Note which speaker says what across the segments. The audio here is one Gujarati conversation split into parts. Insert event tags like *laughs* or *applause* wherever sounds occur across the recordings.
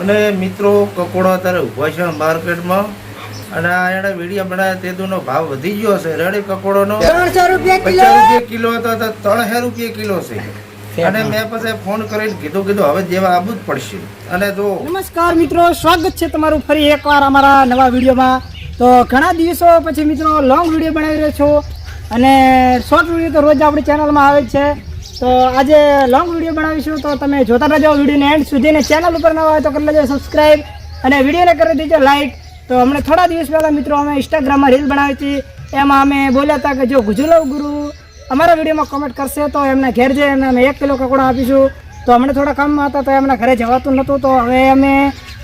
Speaker 1: અને મિત્રો કકોડા અત્યારે છે માર્કેટમાં. અને આ એણે વીડિયો બનાવ્યા તેનો ભાવ વધી ગયો છે. રેડી કકોડોનો.
Speaker 2: ત્રણસો રૂપિયા કિલો.
Speaker 1: રૂપિયા કિલો હતો તો ત્રણસો રૂપિયા કિલો છે. અને મેં પછી ફોન કરીને કીધું કીધું હવે જેવા આવવું જ પડશે. અને જો
Speaker 2: નમસ્કાર મિત્રો સ્વાગત છે તમારું ફરી એકવાર અમારા નવા વિડીયોમાં. તો ઘણા દિવસો પછી મિત્રો લોંગ વીડિયો બનાવી રહ્યો છું. અને શોર્ટ વીડિયો તો રોજ આપણી ચેનલમાં આવે છે. તો આજે લોંગ વીડિયો બનાવીશું. તો તમે જોતા રહેજો વિડીયોને એન્ડ સુધી ને ચેનલ ઉપર નવા હોય તો કરી લેજો સબસ્ક્રાઈબ અને વિડીયોને કરી દેજો લાઈક તો હમણાં થોડા દિવસ પહેલાં મિત્રો અમે ઇન્સ્ટાગ્રામમાં રીલ બનાવી હતી. એમાં અમે બોલ્યા હતા કે જો ગુજુલવ ગુરુ અમારા વિડીયોમાં કોમેન્ટ કરશે તો એમના ઘેર જઈને અમે એક કિલો કકોડા આપીશું. તો અમને થોડા કામમાં હતા તો એમના ઘરે જવાતું નહોતું. તો હવે અમે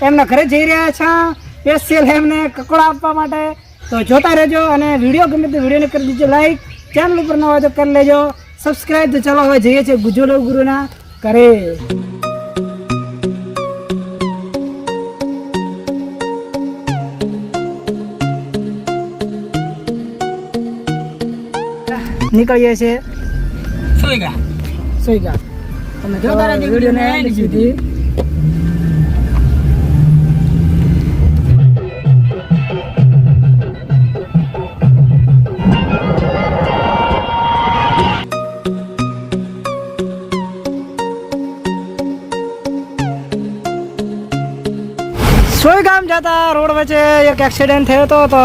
Speaker 2: એમના ઘરે જઈ રહ્યા છીએ સ્પેશિયલ એમને કકોડા આપવા માટે. તો જોતા રહેજો અને વીડિયો ગમે તે વિડીયોને કરી દેજો લાઈક ચેનલ ઉપર ન હોય તો કરી લેજો. સબસ્ક્રાઈબ તો ચાલો હવે જઈએ છીએ ગુજુલવ ગુરુના કરે નીકળીએ છીએ.
Speaker 3: સોઈગા
Speaker 2: સોઈગા તમે જોતા રહેજો વિડીયોને એન્ડ સુધી સોયગામ જતા રોડ વચ્ચે એક એક્સિડન્ટ થયો હતો તો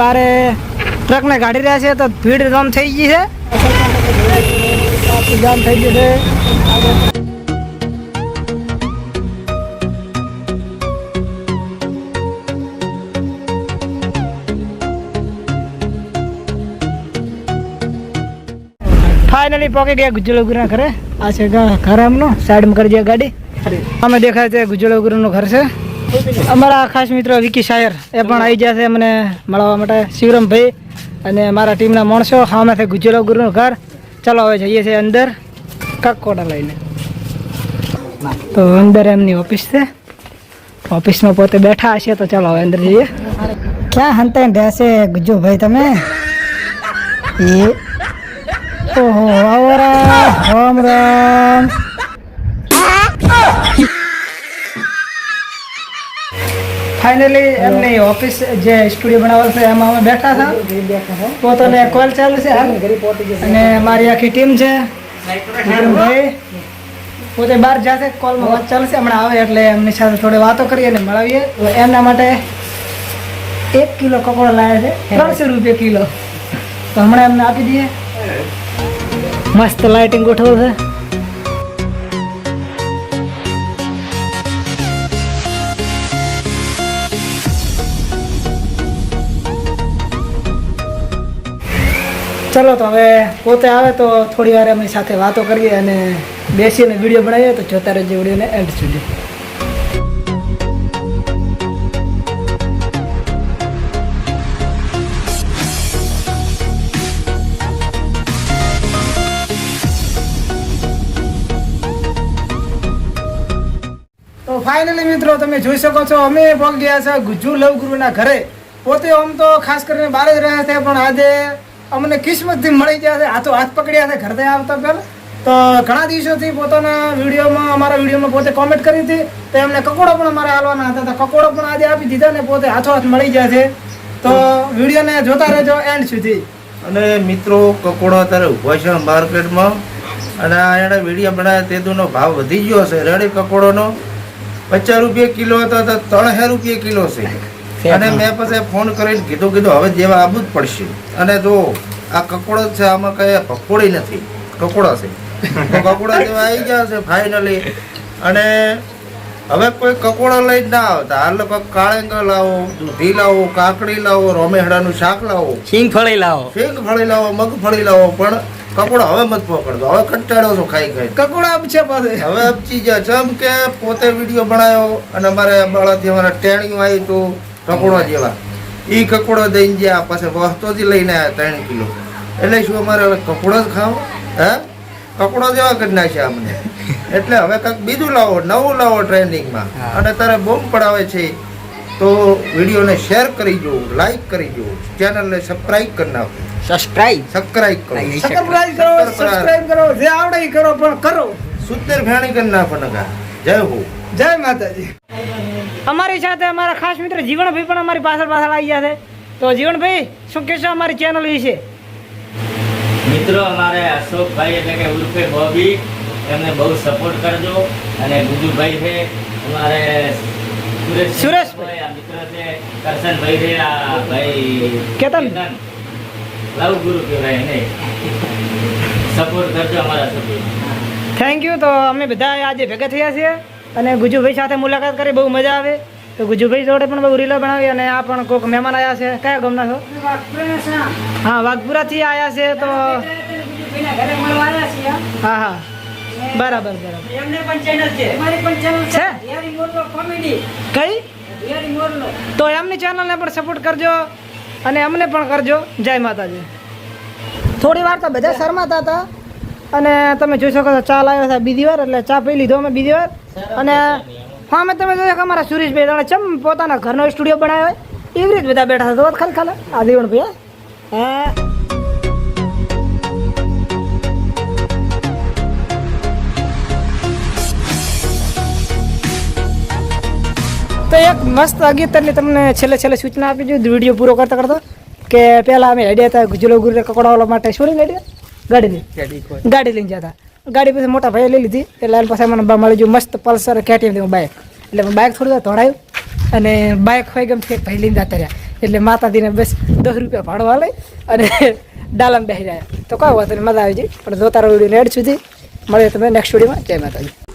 Speaker 2: બારે ટ્રકને ગાડી રહ્યા છે તો ભીડ જામ થઈ ગઈ છે. જામ થઈ ગયું છે ફાઇનલી પહોંચી ગયા ગુજ્જલો ગુરુના ઘરે. આ છે ઘર એમનું સાઈડમાં કરી દે ગાડી. અમે દેખાય છે ગુજ્જલો ગુરુનું ઘર છે. અમારા ખાસ મિત્રો વિકી શાયર એ પણ આવી ગયા છે મને મળવા માટે. શિવરામભાઈ અને મારા ટીમના માણસો સામેથી ગુજ્જલો ગુરુનું ઘર. ચાલો હવે જઈએ છીએ અંદર કકોડા લઈને. તો અંદર એમની ઓફિસ છે. ઓફિસમાં પોતે બેઠા હશે તો ચાલો હવે અંદર જઈએ. ક્યાં હંતે રહેશે ગુજુભાઈ તમે? એ. ઓહો આવો રામ રામ ફાઇનલી એમની ઓફિસ જે સ્ટુડિયો બનાવેલ છે એમાં અમે બેઠા હતા. પોતાને કોલ ચાલુ છે. અને મારી આખી ટીમ છે. વિક્રમભાઈ પોતે બહાર જાતે કોલમાં વાત ચાલશે હમણાં આવે એટલે એમની સાથે થોડી વાતો કરીએ અને મળાવીએ. એમના માટે એક કિલો કપડો લાવ્યા છે ત્રણસો રૂપિયા કિલો. તો હમણાં એમને આપી દઈએ. મસ્ત લાઇટિંગ ગોઠવું છે. ચલો તો હવે પોતે આવે તો થોડી વાર એમની સાથે વાતો કરીએ અને બેસીને વીડિયો બનાવીએ તો જોતા રહેજો વિડીયોને એન્ડ સુધી. તો ફાઇનલી મિત્રો તમે જોઈ શકો છો, અમે પહોંચી ગયા છે ગુજ્જુ લવ ગુરુના ઘરે. પોતે આમ તો ખાસ કરીને બહાર જ રહ્યા છે, પણ આજે અમને કિસ્મતથી મળી ગયા છે. હાથો હાથ પકડ્યા છે ઘરે આવતા પહેલા. તો ઘણા દિવસોથી પોતાના વિડીયોમાં, અમારા વિડીયોમાં પોતે કોમેન્ટ કરી હતી. તો એમને કકોડો પણ અમારે હાલવાના હતા. તો કકોડો પણ આજે આપી દીધા ને પોતે હાથો હાથ મળી ગયા છે. તો વિડીયોને જોતા રહેજો એન્ડ સુધી.
Speaker 1: અને મિત્રો, કકોડો અત્યારે ઊભા છે માર્કેટમાં. અને આ એણે વીડિયો બનાવ્યા તેદુનો ભાવ વધી ગયો છે. રેડી કકોડોનો પચાસ રૂપિયા કિલો હતો તો ત્રણસો રૂપિયા કિલો છે. અને મેં પછી ફોન કરીને કીધું કીધું હવે જેવા આવવું જ પડશે. અને જો આ કકોડો જ છે આમાં કઈ પકોડી નથી. કકોડા છે. તો કકોડા જેવા આવી ગયા છે ફાઇનલી અને હવે કોઈ કકોડો લઈને ના આવતા. હાલ લોકો કાળેંગા લાવો દૂધી લાવો કાકડી લાવો રોમેહડાનું શાક લાવો.
Speaker 3: શીંગફળી ફળી લાવો.
Speaker 1: શીંગફળી લાવો મગફળી લાવો પણ કપડો હવે મત પકડતો. હવે કંટાળો છો ખાઈ ખાઈ.
Speaker 2: કકોડા છે પાસે
Speaker 1: હવે અપચી ગયા જેમ કે પોતે વીડિયો બનાવ્યો અને અમારે બાળાથી અમારા ટેણીયું આવી હતું કકોડા જેવા. એ કકોડો દઈને ગયા પાસે વસ્તોથી લઈને આવ્યા ત્રણ કિલો. એટલે શું અમારે હવે કકોડો જ ખાવ? હે? કકોડો જેવા કરી નાખ્યા અમને. એટલે હવે કંઈક બીજું લાવો નવું લાવો ટ્રેન્ડિંગમાં. અને તારે બોમ્બ પડાવે છે. તો વિડીયોને શેર કરી જુઓ લાઈક કરી જુઓ. ચેનલને સબસ્ક્રાઈબ કરી નાખો.
Speaker 3: સબસ્ક્રાઇબ?
Speaker 1: સબસ્ક્રાઈબ કરો.
Speaker 2: સબસ્ક્રાઇબ કરો સબસ્ક્રાઇબ કરો. જે આવડે એ કરો પણ કરો.
Speaker 1: સુતેર ભેણી કરી નાખો નગા. જય હો.
Speaker 2: જય માતાજી. અમારી સાથે અમારા ખાસ મિત્ર જીવણભાઈ પણ અમારી પાછળ પાછળ આવી ગયા છે. તો જીવણભાઈ શું કહેશો અમારી ચેનલ વિશે?
Speaker 4: મિત્રો અમારે અશોકભાઈ એટલે કે ઉર્ફે બોબી એમને બહુ સપોર્ટ કરજો. અને ગુજુભાઈ છે અમારે સુરેશ
Speaker 2: સુરેશભાઈ.
Speaker 4: આ મિત્ર છે કરશનભાઈ છે આ ભાઈ
Speaker 2: કેતન.
Speaker 4: લવ ગુરુ કહેવાય એને. સપોર્ટ કરજો અમારા સભ્યો
Speaker 2: થેન્ક યુ તો અમે બધા આજે ભેગા થયા છીએ. અને ગુજુભાઈ સાથે મુલાકાત કરી બહુ મજા આવે. તો ગુજુભાઈ જોડે પણ બહુ રીલો બનાવી અને આ પણ કોઈક મહેમાન આવ્યા છે. કયા ગામના છો? હા વાઘપુરાથી આવ્યા છે તો હા હા. બરાબર બરાબર.
Speaker 3: એમને પણ ચેનલ છે.
Speaker 2: છે. કઈ? તો એમની ચેનલને પણ સપોર્ટ કરજો અને અમને પણ કરજો. જય માતાજી. થોડી વાર તો બધા શરમાતા હતા. અને તમે જોઈ શકો છો, ચા લાવ્યો હતા બીજી વાર, એટલે ચા પી લીધો અમે બીજી વાર. અને હા અમે તમે જોયું કે અમારા સુરેશભાઈ જાણે ચમ પોતાના ઘરનો સ્ટુડિયો બનાવ્યો એવી રીતે બધા બેઠા હતા. ખાલી ખાલી આ દેવણ ભાઈ હા. તો એક મસ્ત અગિયતરની તમને છેલ્લે છેલ્લે સૂચના આપી દીધી વીડિયો પૂરો કરતા કરતા કે પહેલાં અમે હેડ્યા હતા ગુજલો ગુરુ કકોડાવાલા માટે. શું હેડ્યા ગાડી લઈ. ગાડી લઈને જતા. ગાડી પછી મોટા ભાઈએ લઈ લીધી. એટલે પાસે મને મળી ગયું મસ્ત પલ્સર કેટીએમ બાઇક એટલે મેં બાઇક થોડું ધોડાયું અને બાઇક હોય ગમ એક ભાઈ લઈને જતા રહ્યા. એટલે માતાજીને બસ દસ રૂપિયા ભાડો હાલે અને *laughs* ડાલમ બેસી રહ્યા. તો કહો વાત મજા આવી જાય. પણ જોતા રહો વીડિયો એડ સુધી. મળે તમે નેક્સ્ટ વિડીયોમાં જય માતાજી.